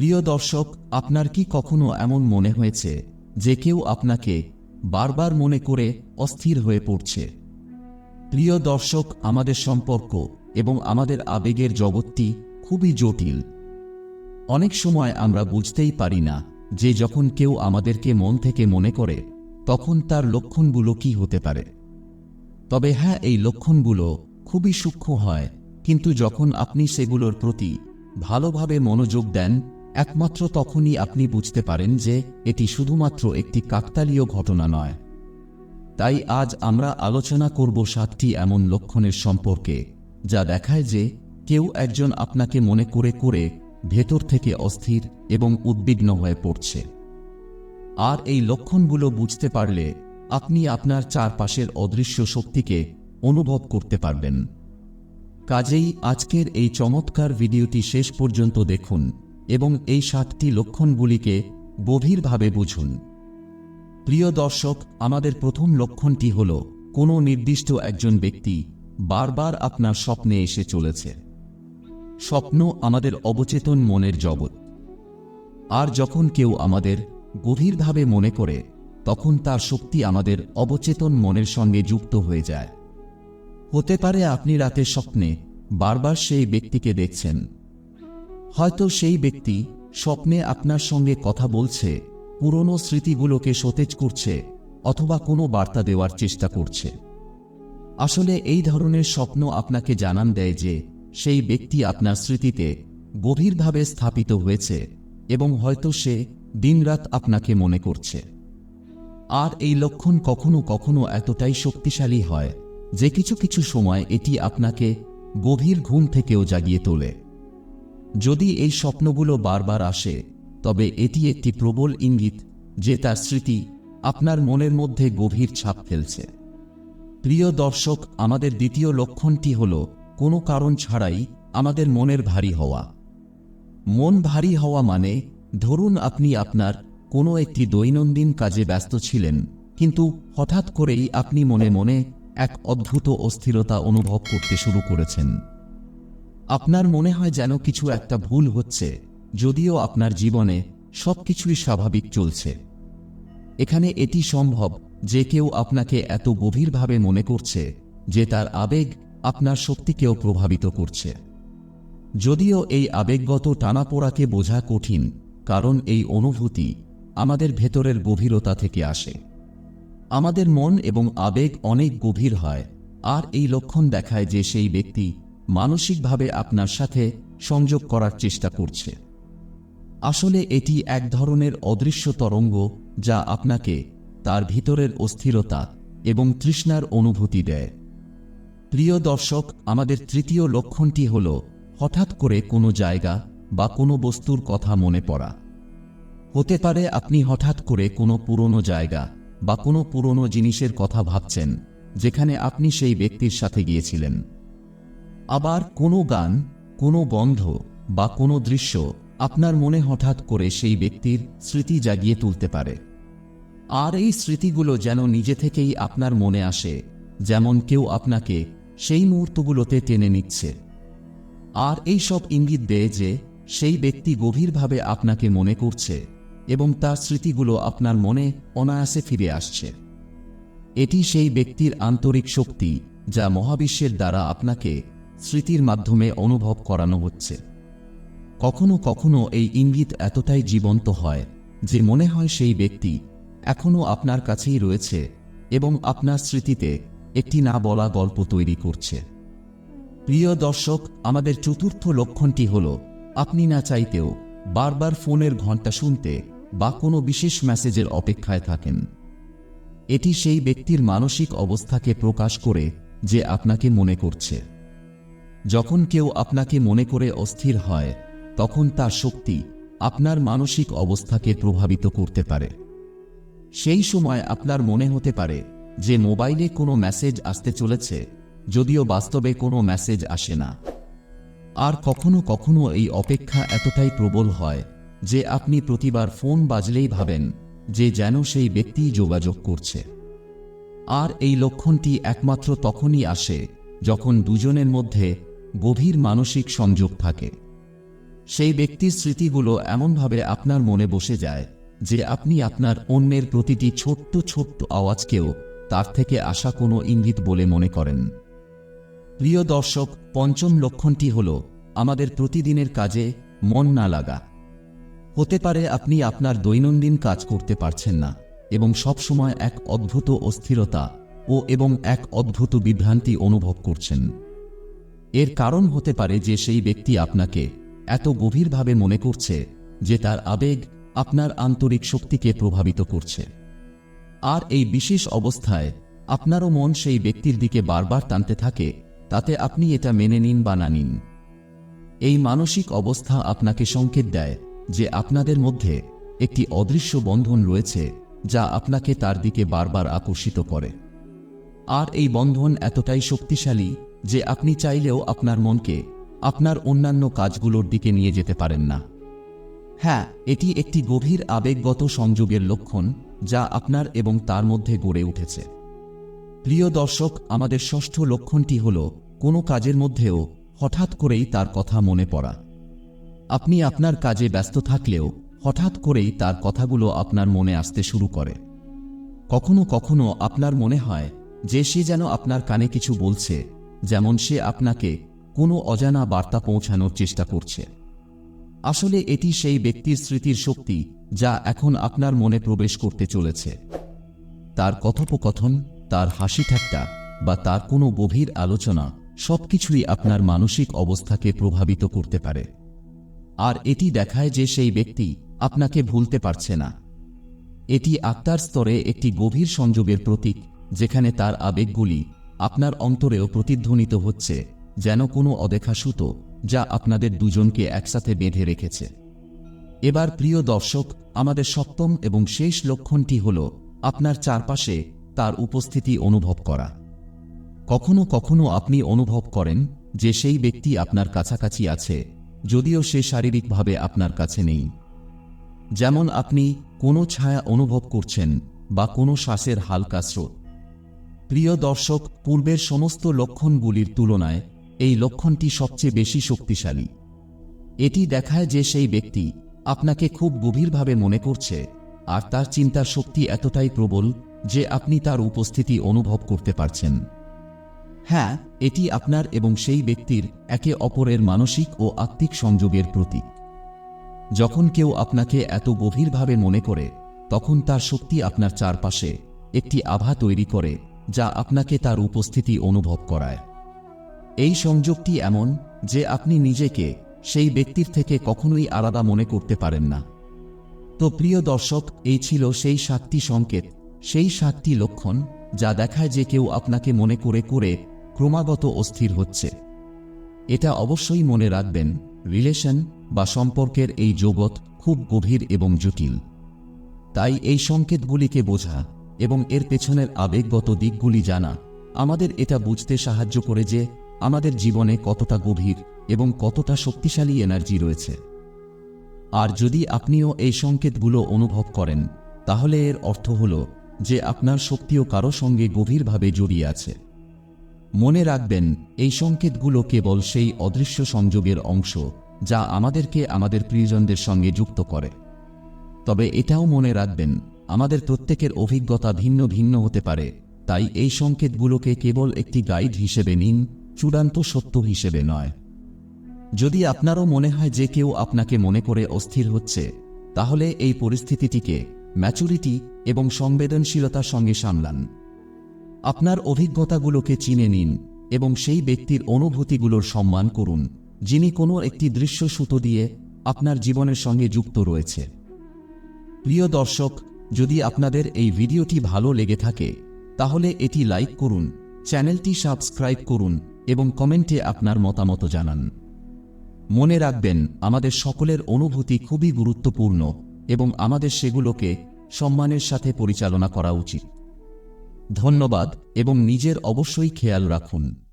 প্রিয় দর্শক, আপনার কি কখনো এমন মনে হয়েছে যে কেউ আপনাকে বারবার মনে করে অস্থির হয়ে পড়ছে? প্রিয় দর্শক, আমাদের সম্পর্ক এবং আমাদের আবেগের জগৎটি খুবই জটিল। অনেক সময় আমরা বুঝতেই পারি না যে যখন কেউ আমাদেরকে মন থেকে মনে করে, তখন তার লক্ষণগুলো কি হতে পারে। তবে হ্যাঁ এই লক্ষণগুলো খুবই সূক্ষ্ম হয়, কিন্তু যখন আপনি সেগুলোর প্রতি ভালোভাবে মনোযোগ দেন একমাত্র তখনই আপনি বুঝতে পারেন যে এটি শুধুমাত্র একটি কাকতালীয় ঘটনা নয়। তাই আজ আমরা আলোচনা করব সাতটি এমন লক্ষণের সম্পর্কে, যা দেখায় যে কেউ একজন আপনাকে মনে করে করে ভেতর থেকে অস্থির এবং উদ্বিগ্ন হয়ে পড়ছে। আর এই লক্ষণগুলো বুঝতে পারলে আপনি আপনার চারপাশের অদৃশ্য শক্তিকে অনুভব করতে পারবেন। কাজেই আজকের এই চমৎকার ভিডিওটি শেষ পর্যন্ত দেখুন। এবং এই সাতটি লক্ষণগুলিকে গভীরভাবে বুঝুন। প্রিয় দর্শক, আমাদের প্রথম লক্ষণটি হল, কোনো নির্দিষ্ট একজন ব্যক্তি বারবার আপনার স্বপ্নে এসে চলেছে। স্বপ্ন আমাদের অবচেতন মনের জগৎ। আর যখন কেউ আমাদের গভীরভাবে মনে করে, তখন তার শক্তি আমাদের অবচেতন মনের সঙ্গে যুক্ত হয়ে যায়। হতে পারে আপনি রাতে স্বপ্নে বারবার সেই ব্যক্তিকে দেখছেন। হয়তো সেই ব্যক্তি স্বপ্নে আপনার সঙ্গে কথা বলছে, পুরনো স্মৃতিগুলোকে সতেজ করছে, অথবা কোনো বার্তা দেওয়ার চেষ্টা করছে। আসলে এই ধরনের স্বপ্ন আপনাকে জানান দেয় যে সেই ব্যক্তি আপনার স্মৃতিতে গভীরভাবে স্থাপিত হয়েছে এবং হয়তো সে দিনরাত আপনাকে মনে করছে। আর এই লক্ষণ কখনো কখনো এতটাই শক্তিশালী হয় যে কিছু কিছু সময় এটি আপনাকে গভীর ঘুম থেকেও জাগিয়ে তোলে। যদি এই স্বপ্নগুলো বারবার আসে, তবে এটি একটি প্রবল ইঙ্গিত যে তার স্মৃতি আপনার মনের মধ্যে গভীর ছাপ ফেলছে। প্রিয় দর্শক, আমাদের দ্বিতীয় লক্ষণটি হল, কোনো কারণ ছাড়াই আমাদের মনের ভারী হওয়া। মন ভারী হওয়া মানে ধরুন আপনি আপনার কোনো একটি দৈনন্দিন কাজে ব্যস্ত ছিলেন, কিন্তু হঠাৎ করেই আপনি মনে মনে এক অদ্ভুত অস্থিরতা অনুভব করতে শুরু করেছেন। আপনার মনে হয় যেন কিছু একটা ভুল হচ্ছে, যদিও আপনার জীবনে সবকিছুই স্বাভাবিক চলছে। এখানে এটি সম্ভব যে কেউ আপনাকে এত গভীরভাবে মনে করছে যে তার আবেগ আপনার শক্তিকেও প্রভাবিত করছে। যদিও এই আবেগগত টানাপোড়াকে বোঝা কঠিন, কারণ এই অনুভূতি আমাদের ভেতরের গভীরতা থেকে আসে। আমাদের মন এবং আবেগ অনেক গভীর হয়, আর এই লক্ষণ দেখায় যে সেই ব্যক্তি মানসিকভাবে আপনার সাথে সংযোগ করার চেষ্টা করছে। আসলে এটি এক ধরনের অদৃশ্য তরঙ্গ যা আপনাকে তার ভিতরের অস্থিরতা এবং তৃষ্ণার অনুভূতি দেয়। প্রিয় দর্শক, আমাদের তৃতীয় লক্ষণটি হল হঠাৎ করে কোনো জায়গা বা কোনো বস্তুর কথা মনে পড়া। হতে পারে আপনি হঠাৎ করে কোনো পুরনো জায়গা বা কোনো পুরনো জিনিসের কথা ভাবছেন, যেখানে আপনি সেই ব্যক্তির সাথে গিয়েছিলেন। আবার কোনো গান, কোনো গন্ধ বা কোনো দৃশ্য আপনার মনে হঠাৎ করে সেই ব্যক্তির স্মৃতি জাগিয়ে তুলতে পারে। আর এই স্মৃতিগুলো যেন নিজে থেকেই আপনার মনে আসে, যেমন কেউ আপনাকে সেই মুহূর্তগুলোতে টেনে নিচ্ছে। আর এই সব ইঙ্গিত দেয় যে সেই ব্যক্তি গভীরভাবে আপনাকে মনে করছে এবং তার স্মৃতিগুলো আপনার মনে অনায়াসে ফিরে আসছে। এটি সেই ব্যক্তির আন্তরিক শক্তি যা মহাবিশ্বের দ্বারা আপনাকে স্মৃতির মাধ্যমে অনুভব করানো হচ্ছে। কখনো কখনো এই ইঙ্গিত এতটাই জীবন্ত হয় যে মনে হয় সেই ব্যক্তি এখনও আপনার কাছেই রয়েছে এবং আপনার স্মৃতিতে একটি না বলা গল্প তৈরি করছে। প্রিয় দর্শক, আমাদের চতুর্থ লক্ষণটি হল, আপনি না চাইতেও বারবার ফোনের ঘণ্টা শুনতে বা কোনো বিশেষ মেসেজের অপেক্ষায় থাকেন। এটি সেই ব্যক্তির মানসিক অবস্থাকে প্রকাশ করে যে আপনাকে মনে করছে। যখন কেউ আপনাকে মনে করে অস্থির হয়, তখন তার শক্তি আপনার মানসিক অবস্থাকে প্রভাবিত করতে পারে। সেই সময় আপনার মনে হতে পারে যে মোবাইলে কোনো মেসেজ আসতে চলেছে, যদিও বাস্তবে কোনো মেসেজ আসে না। আর কখনো কখনো এই অপেক্ষা এতটাই প্রবল হয় যে আপনি প্রতিবার ফোন বাজলেই ভাবেন যে যেন সেই ব্যক্তি যোগাযোগ করছে। আর এই লক্ষণটি একমাত্র তখনই আসে যখন দুজনের মধ্যে গভীর মানসিক সংযোগ থাকে। সেই ব্যক্তির স্মৃতিগুলো এমনভাবে আপনার মনে বসে যায় যে আপনি আপনার অন্যের প্রতিটি ছোট্ট ছোট্ট আওয়াজকেও তার থেকে আসা কোনো ইঙ্গিত বলে মনে করেন। প্রিয় দর্শক, পঞ্চম লক্ষণটি হল আমাদের প্রতিদিনের কাজে মন না লাগা। হতে পারে আপনি আপনার দৈনন্দিন কাজ করতে পারছেন না এবং সবসময় এক অদ্ভুত অস্থিরতা ও এবং এক অদ্ভুত বিভ্রান্তি অনুভব করছেন। এর কারণ হতে পারে যে সেই ব্যক্তি আপনাকে এত গভীরভাবে মনে করছে যে তার আবেগ আপনার আন্তরিক শক্তিকে প্রভাবিত করছে। আর এই বিশেষ অবস্থায় আপনারও মন সেই ব্যক্তির দিকে বারবার টানতে থাকে, তাতে আপনি এটা মেনে নিন বা না নিন। এই মানসিক অবস্থা আপনাকে সংকেত দেয় যে আপনাদের মধ্যে একটি অদৃশ্য বন্ধন রয়েছে যা আপনাকে তার দিকে বারবার আকর্ষিত করে। আর এই বন্ধন এতটাই শক্তিশালী যে আপনি চাইলেও আপনার মনকে, আপনার অন্যান্য কাজগুলোর দিকে নিয়ে যেতে পারেন না। হ্যাঁ এটি একটি গভীর আবেগগত সংযোগের লক্ষণ যা আপনার এবং তার মধ্যে গড়ে উঠেছে। প্রিয় দর্শক, আমাদের ষষ্ঠ লক্ষণটি হল, কোনো কাজের মধ্যেও হঠাৎ করেই তার কথা মনে পড়া। আপনি আপনার কাজে ব্যস্ত থাকলেও হঠাৎ করেই তার কথাগুলো আপনার মনে আসতে শুরু করে। কখনো কখনো আপনার মনে হয় যে সে যেন আপনার কানে কিছু বলছে যেমন সে আপনাকে কোনো অজানা বার্তা পৌঁছানোর চেষ্টা করছে। আসলে এটি সেই ব্যক্তির স্মৃতির শক্তি যা এখন আপনার মনে প্রবেশ করতে চলেছে। তার কথোপকথন, তার হাসি ঠাট্টা বা তার কোনো গভীর আলোচনা সবকিছুই আপনার মানসিক অবস্থাকে প্রভাবিত করতে পারে। আর এটি দেখায় যে সেই ব্যক্তি আপনাকে ভুলতে পারছে না। এটি আত্মার স্তরে একটি গভীর সংযোগের প্রতীক যেখানে তার আবেগগুলি আপনার অন্তরেও প্রতিধ্বনিত হচ্ছে, যেন কোনো অদেখা সুতো, যা আপনাদের দুজনকে একসাথে বেঁধে রেখেছে। এবার প্রিয় দর্শক, আমাদের সপ্তম এবং শেষ লক্ষণটি হল, আপনার চারপাশে তার উপস্থিতি অনুভব করা। কখনো কখনো আপনি অনুভব করেন যে সেই ব্যক্তি আপনার কাছাকাছি আছে, যদিও সে শারীরিকভাবে আপনার কাছে নেই। যেমন আপনি কোনো ছায়া অনুভব করছেন বা কোনো শ্বাসের হালকা স্রোত প্রিয় দর্শক, পূর্বের সমস্ত লক্ষণগুলির তুলনায় এই লক্ষণটি সবচেয়ে বেশি শক্তিশালী। এটি দেখায় যে সেই ব্যক্তি আপনাকে খুব গভীরভাবে মনে করছে আর তার চিন্তার শক্তি এতটাই প্রবল যে আপনি তার উপস্থিতি অনুভব করতে পারছেন। হ্যাঁ এটি আপনার এবং সেই ব্যক্তির একে অপরের মানসিক ও আত্মিক সংযোগের প্রতীক। যখন কেউ আপনাকে এত গভীরভাবে মনে করে, তখন তার শক্তি আপনার চারপাশে একটি আভা তৈরি করে যা আপনাকে তার উপস্থিতি অনুভব করায়। এই সংযোগটি এমন যে আপনি নিজেকে সেই ব্যক্তির থেকে কখনোই আলাদা মনে করতে পারেন না। তো প্রিয় দর্শক, এই ছিল সেই সাতটি সংকেত, সেই সাতটি লক্ষণ যা দেখায় যে কেউ আপনাকে মনে করে করে ক্রমাগত অস্থির হচ্ছে। এটা অবশ্যই মনে রাখবেন, রিলেশন বা সম্পর্কের এই জগৎ খুব গভীর এবং জটিল। তাই এই সংকেতগুলিকে বোঝা এবং এর পেছনের আবেগগত দিকগুলি জানা। আমাদের এটা বুঝতে সাহায্য করে যে, আমাদের জীবনে কতটা গভীর এবং কতটা শক্তিশালী এনার্জি রয়েছে। আর যদি আপনিও এই সংকেতগুলো অনুভব করেন, তাহলে এর অর্থ হল যে আপনার শক্তিও কারও সঙ্গে গভীরভাবে জড়িয়ে আছে। মনে রাখবেন, এই সংকেতগুলো কেবল সেই অদৃশ্য সংযোগের অংশ যা আমাদেরকে আমাদের প্রিয়জনদের সঙ্গে যুক্ত করে। তবে এটাও মনে রাখবেন আমাদের প্রত্যেকের অভিজ্ঞতা ভিন্ন ভিন্ন হতে পারে, তাই এই সংকেতগুলোকে কেবল একটি গাইড হিসেবে নিন, চূড়ান্ত সত্য হিসেবে নয়। যদি আপনারও মনে হয় যে কেউ আপনাকে মনে করে অস্থির হচ্ছে, তাহলে এই পরিস্থিতিটিকে ম্যাচুরিটি এবং সংবেদনশীলতার সঙ্গে সামলান। আপনার অভিজ্ঞতাগুলোকে চিনে নিন এবং সেই ব্যক্তির অনুভূতিগুলোর সম্মান করুন, যিনি কোনো একটি দৃশ্য সুতো দিয়ে আপনার জীবনের সঙ্গে যুক্ত রয়েছে। প্রিয় দর্শক যদি আপনাদের এই ভিডিওটি ভালো লেগে থাকে, তাহলে এটি লাইক করুন, চ্যানেলটি সাবস্ক্রাইব করুন এবং কমেন্টে আপনার মতামত জানান। মনে রাখবেন, আমাদের সকলের অনুভূতি খুবই গুরুত্বপূর্ণ এবং আমাদের সেগুলোকে সম্মানের সাথে পরিচালনা করা উচিত। ধন্যবাদ এবং নিজের অবশ্যই খেয়াল রাখুন।